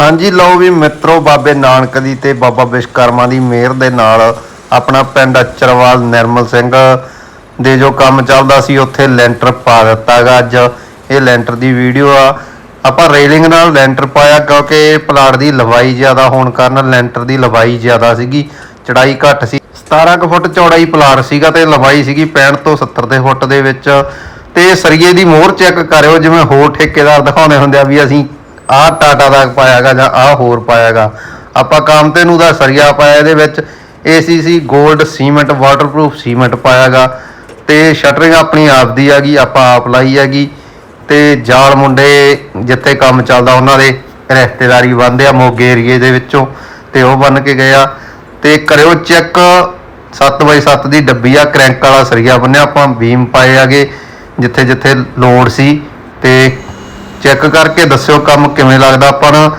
ਹਾਂਜੀ, ਲਓ ਵੀ ਮਿੱਤਰੋ, ਬਾਬੇ ਨਾਨਕ ਦੀ ਤੇ ਬਾਬਾ ਵਿਸ਼ਕਰਮਾ ਦੀ ਮਿਹਰ ਦੇ ਨਾਲ ਆਪਣਾ ਪਿੰਡ ਅਚਰਵਾਲ ਨਿਰਮਲ ਸਿੰਘ ਦੇ ਜੋ ਕੰਮ ਚੱਲਦਾ ਸੀ, ਉੱਥੇ ਲੈਂਟਰ ਪਾ ਦਿੱਤਾਗਾ ਅੱਜ। ਇਹ ਲੈਂਟਰ ਦੀ ਵੀਡੀਓ ਆ। ਆਪਾਂ ਰੇਲਿੰਗ ਨਾਲ ਲੈਂਟਰ ਪਾਇਆ ਕਿਉਂਕਿ ਪਲਾਟ ਦੀ ਲੰਬਾਈ ਜ਼ਿਆਦਾ ਹੋਣ ਕਾਰਨ ਲੈਂਟਰ ਦੀ ਲੰਬਾਈ ਜ਼ਿਆਦਾ ਸੀਗੀ। ਚੜਾਈ ਘੱਟ ਸੀ। 17 ਕੁ ਫੁੱਟ ਚੌੜਾਈ ਪਲਾਟ ਸੀਗਾ ਤੇ ਲੰਬਾਈ ਸੀਗੀ 65 ਤੋਂ 70 ਦੇ ਫੁੱਟ ਦੇ ਵਿੱਚ। ਤੇ ਸਰੀਏ ਦੀ ਮੋਹਰ ਚੈੱਕ ਕਰਿਓ, ਜਿਵੇਂ ਹੋਰ ਠੇਕੇਦਾਰ ਦਿਖਾਉਂਦੇ ਹੁੰਦੇ ਆ ਵੀ ਅਸੀਂ ਆਹ ਟਾਟਾ ਦਾ ਪਾਇਆਗਾ ਜਾਂ ਆਹ ਹੋਰ ਪਾਇਆਗਾ। ਆਪਾਂ ਕਾਮਤੇ ਨੂੰ ਦਾ ਸਰੀਆ ਪਾਇਆ ਇਹਦੇ ਵਿੱਚ। ACC 골ਡ ਸੀਮੈਂਟ ਵਾਟਰਪ੍ਰੂਫ ਸੀਮੈਂਟ ਪਾਇਆਗਾ। ਤੇ ਸ਼ਟਰਿੰਗ ਆਪਣੀ ਆਪ ਦੀ ਹੈਗੀ, ਆਪਾਂ ਆਪ ਲਾਈ ਹੈਗੀ। ਤੇ ਜਾਲ ਮੁੰਡੇ ਜਿੱਥੇ ਕੰਮ ਚੱਲਦਾ ਉਹਨਾਂ ਦੇ ਰਿਸ਼ਤੇਦਾਰੀ ਬੰਦੇ ਆ ਮੋਗੇ ਏਰੀਏ ਦੇ ਵਿੱਚੋਂ। ਤੇ ਉਹ ਬਣ ਕੇ ਗਿਆ ਆ। ਤੇ ਕਰਿਓ ਚੈੱਕ 7x7 ਦੀ ਡੱਬੀ ਆ, ਕ੍ਰੈਂਕ ਵਾਲਾ ਸਰੀਆ ਬੰਨਿਆ। ਆਪਾਂ ਬੀਮ ਪਾਏ ਆਗੇ ਜਿੱਥੇ ਜਿੱਥੇ ਲੋਡ ਸੀ। ਤੇ ਚੈੱਕ ਕਰਕੇ ਦੱਸਿਓ ਕੰਮ ਕਿਵੇਂ ਲੱਗਦਾ। ਆਪਾਂ ਨੂੰ